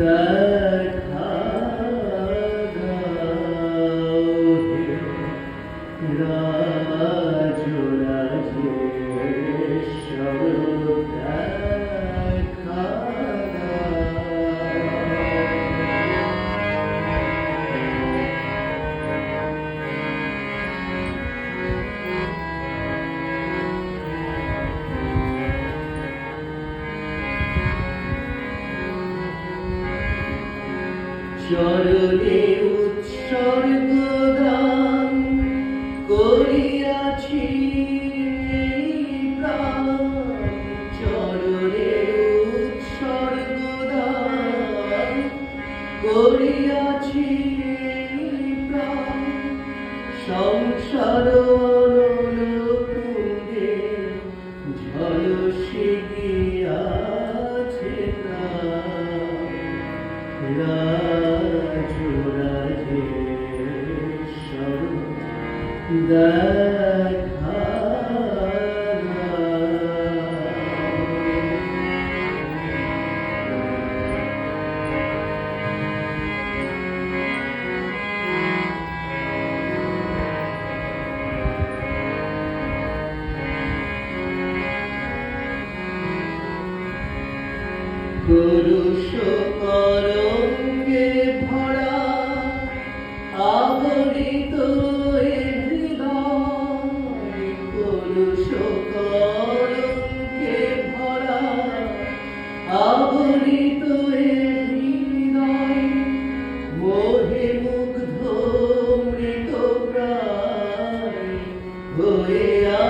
Rama Jura চরণে দেখা পুরুষ কর Yeah.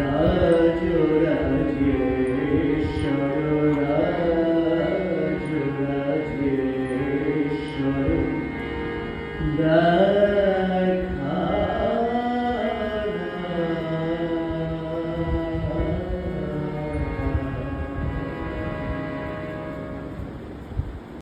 然后就